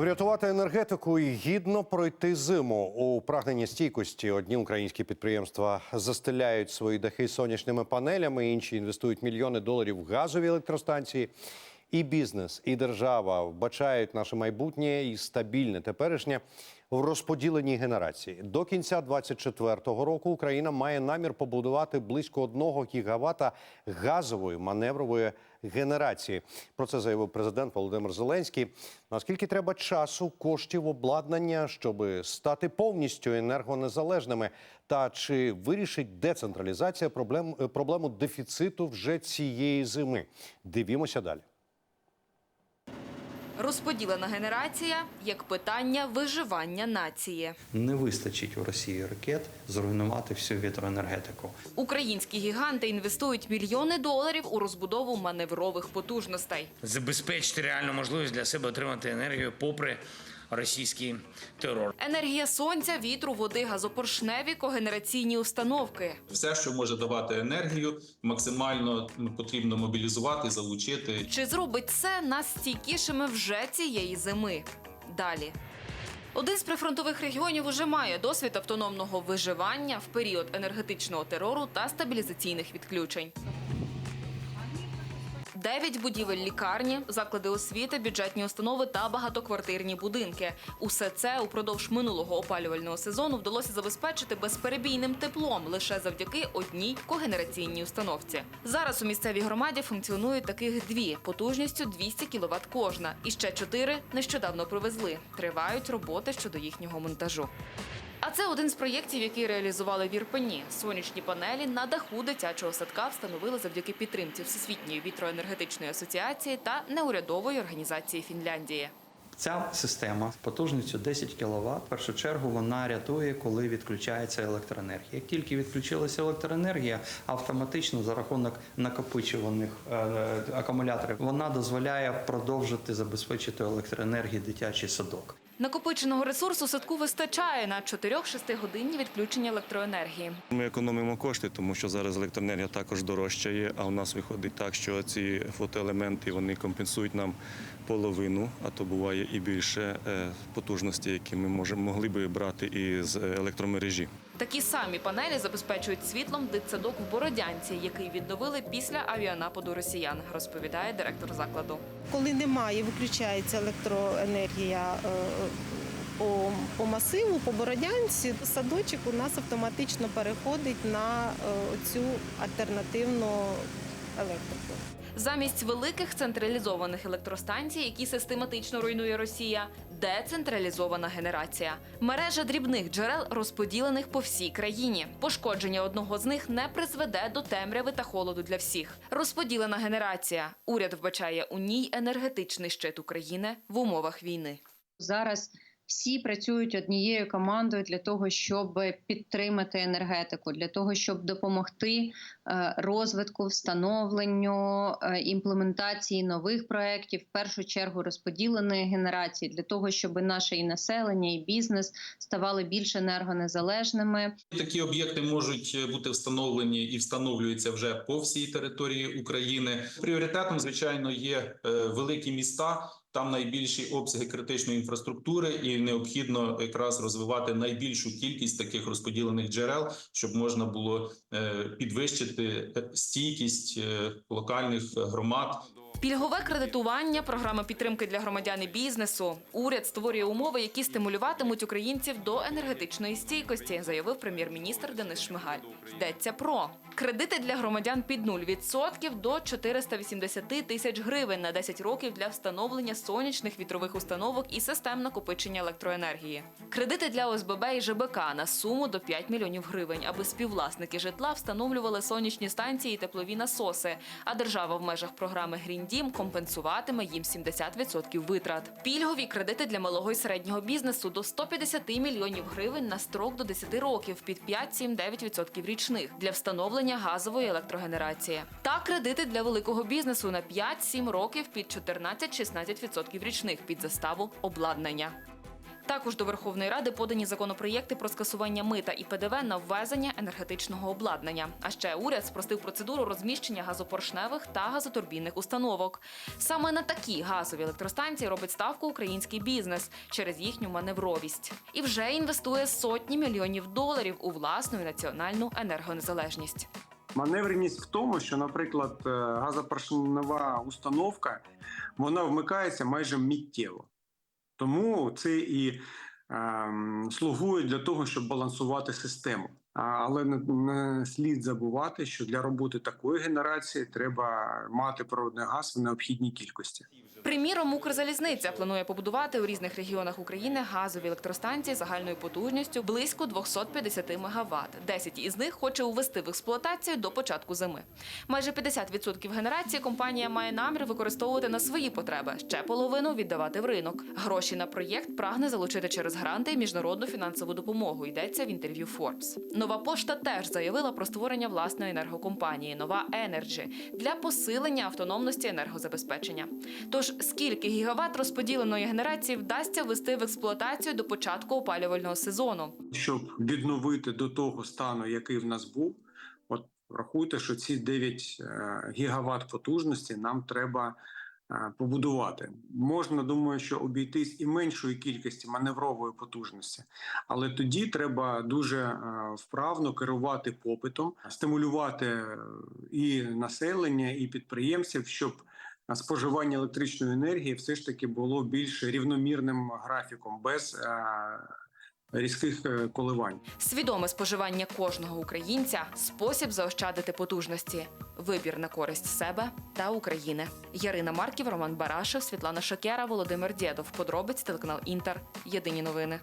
Врятувати енергетику і гідно пройти зиму у прагненні стійкості. Одні українські підприємства застеляють свої дахи сонячними панелями, інші інвестують мільйони доларів в газові електростанції. І бізнес, і держава вбачають наше майбутнє і стабільне теперішнє в розподіленій генерації. До кінця 2024 року Україна має намір побудувати близько 1 гігавата газової маневрової генерації. Про це заявив президент Володимир Зеленський. Наскільки треба часу, коштів, обладнання, щоб стати повністю енергонезалежними? Та чи вирішить децентралізація проблем, проблему дефіциту вже цієї зими? Дивімося далі. Розподілена генерація як питання виживання нації. Не вистачить у Росії ракет зруйнувати всю вітроенергетику. Українські гіганти інвестують мільйони доларів у розбудову маневрових потужностей. забезпечити реальну можливість для себе отримати енергію попри російський терор. Енергія сонця, вітру, води, газопоршневі, когенераційні установки. Все, що може давати енергію, максимально потрібно мобілізувати, залучити. Чи зробить це нас стійкішими вже цієї зими? Далі. Один з прифронтових регіонів уже має досвід автономного виживання в період енергетичного терору та стабілізаційних відключень. Дев'ять будівель лікарні, заклади освіти, бюджетні установи та багатоквартирні будинки. Усе це упродовж минулого опалювального сезону вдалося забезпечити безперебійним теплом лише завдяки одній когенераційній установці. Зараз у місцевій громаді функціонують таких дві потужністю 200 кВт кожна. І ще чотири нещодавно привезли. Тривають роботи щодо їхнього монтажу. А це один з проєктів, який реалізували в Ірпені. Сонячні панелі на даху дитячого садка встановили завдяки підтримці Всесвітньої вітроенергетичної асоціації та неурядової організації Фінляндії. Ця система з потужністю 10 кВт, в першу чергу вона рятує, коли відключається електроенергія. Як тільки відключилася електроенергія, автоматично за рахунок накопичуваних е, е, акумуляторів вона дозволяє продовжити забезпечити електроенергію дитячий садок. Накопиченого ресурсу садку вистачає на 4-6 годинні відключення електроенергії. Ми економимо кошти, тому що зараз електроенергія також дорожчає, а у нас виходить так, що ці фотоелементи вони компенсують нам половину, а то буває і більше е, потужності, які ми можемо могли би брати із електромережі. Такі самі панелі забезпечують світлом дитсадок в Бородянці, який відновили після авіанападу росіян, розповідає директор закладу. Коли немає, виключається електроенергія е, по, по масиву, по бородянці, садочок у нас автоматично переходить на е, цю альтернативну електрику. Замість великих централізованих електростанцій, які систематично руйнує Росія, децентралізована генерація. Мережа дрібних джерел розподілених по всій країні. Пошкодження одного з них не призведе до темряви та холоду для всіх. Розподілена генерація. Уряд вбачає у ній енергетичний щит України в умовах війни. Зараз всі працюють однією командою для того, щоб підтримати енергетику, для того, щоб допомогти е, розвитку, встановленню е, імплементації нових проєктів, в першу чергу розподіленої генерації, для того, щоб наше і населення, і бізнес ставали більш енергонезалежними. Такі об'єкти можуть бути встановлені і встановлюються вже по всій території України. Пріоритетом, звичайно, є е, великі міста. Там найбільші обсяги критичної інфраструктури, і необхідно якраз розвивати найбільшу кількість таких розподілених джерел, щоб можна було е, підвищити стійкість е, локальних громад. Пільгове кредитування, програма підтримки для громадян і бізнесу. Уряд створює умови, які стимулюватимуть українців до енергетичної стійкості, заявив прем'єр-міністр Денис Шмигаль. Йдеться про кредити для громадян під 0% до 480 тисяч гривень на 10 років для встановлення сонячних вітрових установок і систем накопичення електроенергії. Кредити для ОСББ і ЖБК на суму до 5 мільйонів гривень, аби співвласники житла встановлювали сонячні станції і теплові насоси. А держава в межах програми Грін Дім компенсуватиме їм 70% витрат. Пільгові кредити для малого і середнього бізнесу до 150 мільйонів гривень на строк до 10 років під 5-7-9% річних для встановлення газової електрогенерації. Та кредити для великого бізнесу на 5-7 років під 14-16% річних під заставу обладнання. Також до Верховної Ради подані законопроєкти про скасування мита і ПДВ на ввезення енергетичного обладнання. А ще уряд спростив процедуру розміщення газопоршневих та газотурбінних установок. Саме на такі газові електростанції робить ставку український бізнес через їхню маневровість і вже інвестує сотні мільйонів доларів у власну національну енергонезалежність. Маневреність в тому, що, наприклад, е, газопоршнева установка вона вмикається майже миттєво. Тому це і ем, слугує для того, щоб балансувати систему. Але не, не слід забувати, що для роботи такої генерації треба мати природний газ в необхідній кількості. Приміром, Укрзалізниця планує побудувати у різних регіонах України газові електростанції загальною потужністю близько 250 МВт. 10 із них хоче увести в експлуатацію до початку зими. Майже 50% генерації компанія має намір використовувати на свої потреби, ще половину віддавати в ринок. Гроші на проєкт прагне залучити через гранти і міжнародну фінансову допомогу. Йдеться в інтерв'ю Forbes. Нова пошта теж заявила про створення власної енергокомпанії Нова Енерджі для посилення автономності енергозабезпечення. Тож скільки гігават розподіленої генерації вдасться ввести в експлуатацію до початку опалювального сезону? Щоб відновити до того стану, який в нас був, от рахуйте, що ці 9 е, гігават потужності нам треба е, побудувати. Можна, думаю, що обійтись і меншої кількості маневрової потужності, але тоді треба дуже е, вправно керувати попитом, стимулювати і населення, і підприємців, щоб споживання електричної енергії все ж таки було більш рівномірним графіком без е, різких е, коливань. Свідоме споживання кожного українця спосіб заощадити потужності, вибір на користь себе та України. Ярина Марків, Роман Барашев, Світлана Шокера, Володимир Дєдов. Подробиць телеканал Інтер. Єдині новини.